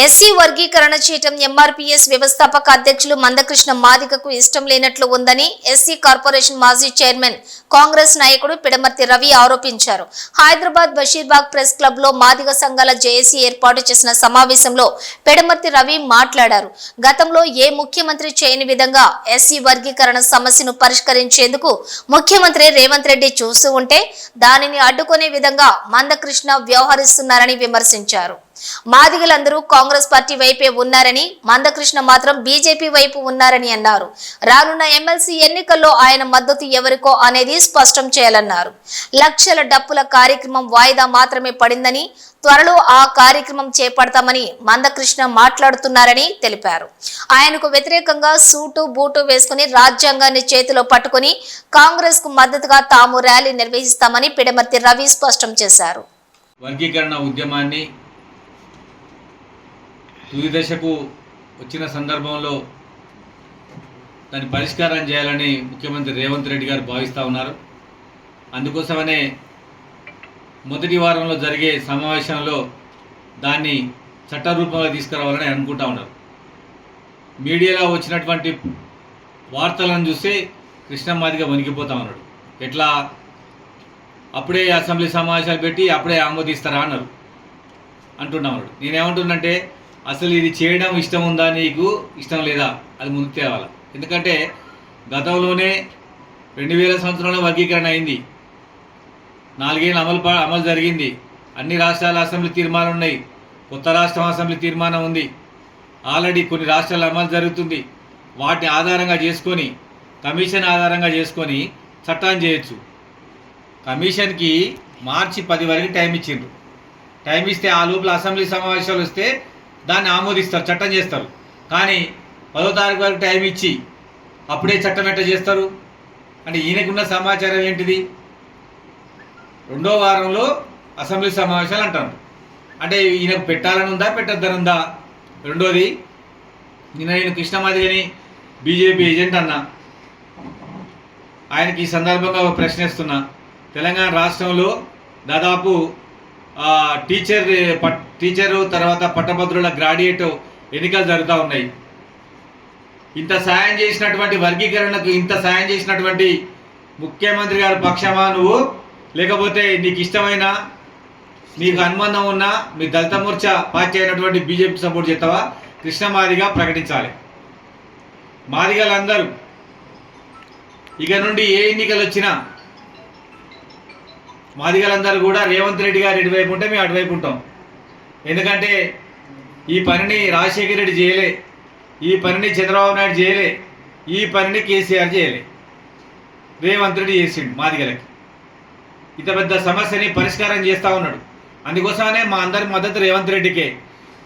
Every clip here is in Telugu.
ఎస్సీ వర్గీకరణ చేయటం ఎంఆర్పీఎస్ వ్యవస్థాపక అధ్యక్షులు మందకృష్ణ మాదికకు ఇష్టం లేనట్లు ఉందని ఎస్సీ కార్పొరేషన్ మాజీ చైర్మన్ కాంగ్రెస్ నాయకుడు పిడమర్తి రవి ఆరోపించారు. హైదరాబాద్ బషీర్బాగ్ ప్రెస్ క్లబ్లో మాదిగ సంఘాల జేఏసీ ఏర్పాటు చేసిన సమావేశంలో పిడమర్తి రవి మాట్లాడారు. గతంలో ఏ ముఖ్యమంత్రి చేయని విధంగా ఎస్సీ వర్గీకరణ సమస్యను పరిష్కరించేందుకు ముఖ్యమంత్రి రేవంత్ రెడ్డి చూస్తూ ఉంటే దానిని అడ్డుకునే విధంగా మందకృష్ణ వ్యవహరిస్తున్నారని విమర్శించారు. మాదిగలందరూ కాంగ్రెస్ పార్టీ వైపే ఉన్నారని మందకృష్ణ మాత్రం బీజేపీ వైపు ఉన్నారని అన్నారు. రానున్న ఎమ్మెల్సీ ఎన్నికల్లో ఆయన మద్దతు ఎవరికో అనేది స్పష్టం చేయాలన్నారు. లక్షల డప్పుల కార్యక్రమం వాయిదా మాత్రమే పడిందని త్వరలో ఆ కార్యక్రమం చేపడతామని మందకృష్ణ మాట్లాడుతున్నారని తెలిపారు. ఆయనకు వ్యతిరేకంగా సూటు బూటు వేసుకుని రాజ్యాంగాన్ని చేతిలో పట్టుకుని కాంగ్రెస్కు మద్దతుగా తాము ర్యాలీ నిర్వహిస్తామని పిడమర్తి రవి స్పష్టం చేశారు. వర్గీకరణ ఉద్యమాన్ని తుది దశకు వచ్చిన సందర్భంలో దాని పరిష్కారం చేయాలని ముఖ్యమంత్రి రేవంత్ రెడ్డి గారు భావిస్తూ ఉన్నారు. అందుకోసమనే మొదటి వారంలో జరిగే సమావేశంలో దాన్ని చట్టరూపంలో తీసుకురావాలని అనుకుంటా ఉన్నారు. మీడియాలో వచ్చినటువంటి వార్తలను చూస్తే కృష్ణమాదిగా వణికిపోతా ఉన్నాడు. ఎట్లా? అప్పుడే అసెంబ్లీ సమావేశాలు పెట్టి అప్పుడే ఆమోదిస్తారా అన్నారు. అంటున్నాడు నేనేమంటున్నంటే అసలు ఇది చేయడం ఇష్టం ఉందా నీకు? ఇష్టం లేదా? అది ముందు తేవాలి. ఎందుకంటే గతంలోనే రెండు వేల సంవత్సరంలో వర్గీకరణ అయింది. నాలుగేళ్ళు అమలు ప- అమలు జరిగింది. అన్ని రాష్ట్రాల అసెంబ్లీ తీర్మానం ఉన్నాయి. కొత్త రాష్ట్రం అసెంబ్లీ తీర్మానం ఉంది. ఆల్రెడీ కొన్ని రాష్ట్రాల అమలు జరుగుతుంది. వాటిని ఆధారంగా చేసుకొని కమిషన్ ఆధారంగా చేసుకొని చట్టాన్ని చేయొచ్చు. కమిషన్కి మార్చి పది వరకు టైం ఇచ్చిండ్రు. టైం ఇస్తే ఆ లోపల అసెంబ్లీ సమావేశాలు వస్తే దాన్ని ఆమోదిస్తారు చట్టం చేస్తారు. కానీ పదో తారీఖు వరకు టైం ఇచ్చి అప్పుడే చట్టం ఎట్ట చేస్తారు? అంటే ఈయనకున్న సమాచారం ఏంటిది? రెండో వారంలో అసెంబ్లీ సమావేశాలు అంటారు. అంటే ఈయనకు పెట్టాలని ఉందా పెట్టద్దని ఉందా? రెండోది నిన్న నేను కృష్ణమాదిగని బీజేపీ ఏజెంట్ అన్నా. ఆయనకి ఈ సందర్భంగా ఒక ప్రశ్న ఇస్తున్నా తెలంగాణ రాష్ట్రంలో దాదాపు టీచర్ టీచరు తర్వాత పట్టభద్రుల గ్రాడ్యుయేట్ ఎన్నికలు జరుగుతూ ఉన్నాయి. ఇంత సాయం చేసినటువంటి వర్గీకరణకు ఇంత సాయం చేసినటువంటి ముఖ్యమంత్రి గారి పక్షమా నువ్వు? లేకపోతే నీకు ఇష్టమైన? నీకు అనుబంధం ఉన్న? మీ దళిత మోర్చా పార్టీ అయినటువంటి బీజేపీ సపోర్ట్ చేస్తావా? కృష్ణమాదిగా ప్రకటించాలి. మాదిగలందరూ ఇక నుండి ఏ ఎన్నికలు వచ్చినా మాదిగలందరూ కూడా రేవంత్ రెడ్డి గారు ఇటువైపు ఉంటే మేము అటువైపు ఉంటాం. ఎందుకంటే ఈ పనిని రాజశేఖర రెడ్డి చేయలే ఈ పనిని చంద్రబాబు నాయుడు చేయలే ఈ పనిని కేసీఆర్ చేయలే. రేవంత్ రెడ్డి చేసిండు మాదిగలకి. ఇంత పెద్ద సమస్యని పరిష్కారం చేస్తూ ఉన్నాడు. అందుకోసమనే మా అందరి మద్దతు రేవంత్ రెడ్డికే.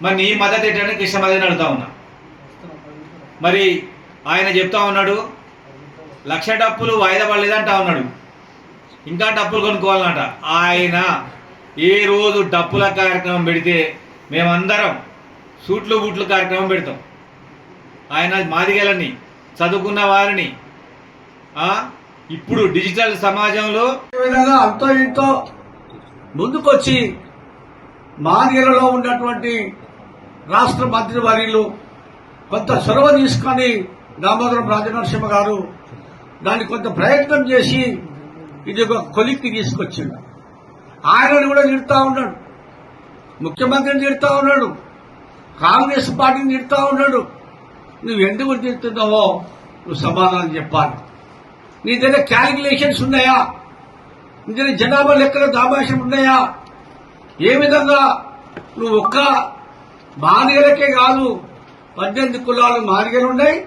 మరి నీ మద్దతు ఏంటంటే కృష్ణమదని అడుగుతా ఉన్నా. మరి ఆయన చెప్తా ఉన్నాడు లక్ష డప్పులు వాయిదా పడలేదంటా ఉన్నాడు. ఇంకా డప్పులు కొనుక్కోవాలన్నట ఆయన ఏ రోజు డప్పుల కార్యక్రమం పెడితే మేమందరం సూట్లు బూట్లు కార్యక్రమం పెడతాం. ఆయన మాదిగలని చదువుకున్న వారిని ఇప్పుడు డిజిటల్ సమాజంలో విధంగా అంతో ఇంతో ముందుకొచ్చి మాదిగలలో ఉన్నటువంటి రాష్ట్ర మంత్రివర్యులు కొంత చొరవ తీసుకొని దామోదరం రాజనరసింహ గారు దాన్ని కొంత ప్రయత్నం చేసి ఇది ఒక కొలిక్కి తీసుకొచ్చిండు. ఆయనను కూడా తిడతా ఉన్నాడు. ముఖ్యమంత్రిని తిడతా ఉన్నాడు. కాంగ్రెస్ పార్టీని తిడతా ఉన్నాడు. నువ్వు ఎందుకు తిడుతున్నావో నువ్వు సమాధానం చెప్పాలి. నీ దగ్గర క్యాలిక్యులేషన్స్ ఉన్నాయా? నీ దగ్గర జనాభా లెక్కల దాభాషం ఉన్నాయా? ఏ విధంగా నువ్వు ఒక్క మాదిగలకే కాదు పద్దెనిమిది కులాలు మాదిగలు ఉన్నాయి.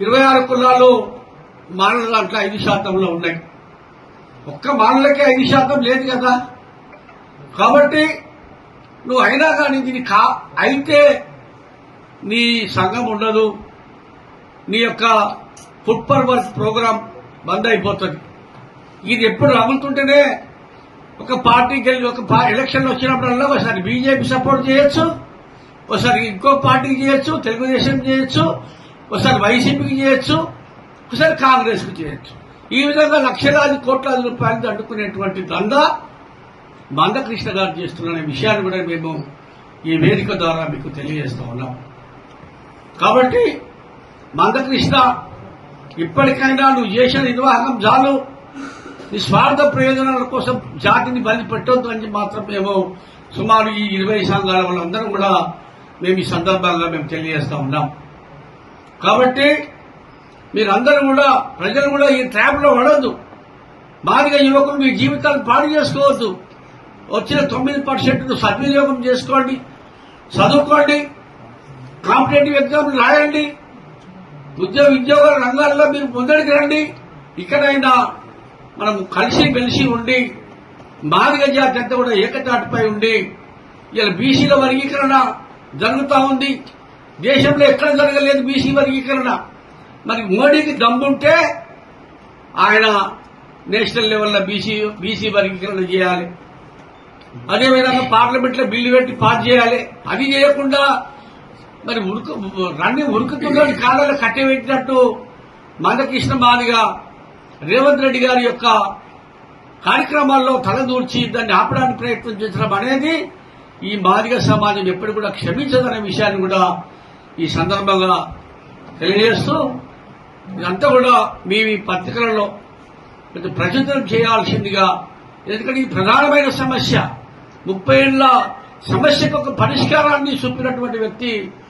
ఇరవై ఆరు కులాలు మానవ దాంట్లో ఐదు శాతంలో ఉన్నాయి. ఒక్క మానలకే ఐదు శాతం లేదు కదా. కాబట్టి నువ్వు అయినా కానీ దీన్ని కా అయితే నీ సంఘం ఉండదు. నీ యొక్క ఫుడ్ పర్ వర్క్ ప్రోగ్రాం బంద్ అయిపోతుంది. ఇది ఎప్పుడు రగులుతుంటేనే ఒక పార్టీకి వెళ్ళి ఒక ఎలక్షన్ ఎలక్షన్లు వచ్చినప్పుడల్లా ఒకసారి బీజేపీ సపోర్ట్ చేయొచ్చు. ఒకసారి ఇంకో పార్టీకి చేయొచ్చు తెలుగుదేశం చేయొచ్చు. ఒకసారి వైసీపీకి చేయొచ్చు. ఒకసారి కాంగ్రెస్కి చేయొచ్చు. ఈ విధంగా లక్షలాది కోట్లాది రూపాయలు అడ్డుకునేటువంటి దందా మందకృష్ణ గారు చేస్తున్న విషయాన్ని కూడా మేము ఈ వేదిక ద్వారా మీకు తెలియజేస్తా ఉన్నాం. కాబట్టి మందకృష్ణ ఇప్పటికైనా నువ్వు చేసిన నిర్వాహకం చాలు. నీ స్వార్థ ప్రయోజనాల కోసం జాతిని బలి పెట్టొద్దు అని మాత్రం మేము సుమారు ఈ ఇరవై సంఘాల వాళ్ళందరం కూడా మేము ఈ సందర్భంగా మేము తెలియజేస్తా ఉన్నాం. కాబట్టి మీరందరూ కూడా ప్రజలు కూడా ఈ ట్రాప్లో పడద్దు మాదిగా యువకులు మీ జీవితాలు పాడు చేసుకోవద్దు. వచ్చిన తొమ్మిది పర్సెంట్ సద్వినియోగం చేసుకోండి చదువుకోండి కాంపిటేటివ్ ఎగ్జామ్ రాయండి ఉద్యోగ ఉద్యోగాల రంగాల్లో మీరు ముందడికి రండి. ఇక్కడైనా మనం కలిసి మెలిసి ఉండి మాదిగ జాతి అంతా కూడా ఏకతాటిపై ఉండి ఇలా బీసీల వర్గీకరణ జరుగుతూ ఉంది. దేశంలో ఎక్కడ జరగలేదు బీసీ వర్గీకరణ. మరి మోడీకి దమ్ముంటే ఆయన నేషనల్ లెవెల్లో బీసీ బీసీ వర్గీకరణ చేయాలి. అదేవిధంగా పార్లమెంట్లో బిల్లు పెట్టి పాస్ చేయాలి. అది చేయకుండా మరి ఉరుకు రన్ని ఉరుకుతున్న కాలంలో కట్టబెట్టినట్టు మందకృష్ణ బాధిగా రేవంత్ రెడ్డి గారి యొక్క కార్యక్రమాల్లో తలదూర్చి దాన్ని ఆపడానికి ప్రయత్నం చేసడం అనేది ఈ మాదిగ సమాజం ఎప్పుడు కూడా క్షమించదనే విషయాన్ని కూడా ఈ సందర్భంగా తెలియజేస్తూ ఇదంతా కూడా మీ పత్రికలలో కొంచెం ప్రచురం చేయాల్సిందిగా ఎందుకంటే ఇది ప్రధానమైన సమస్య. ముప్పై ఏళ్ళ సమస్యకు ఒక పరిష్కారాన్ని చూపినటువంటి వ్యక్తి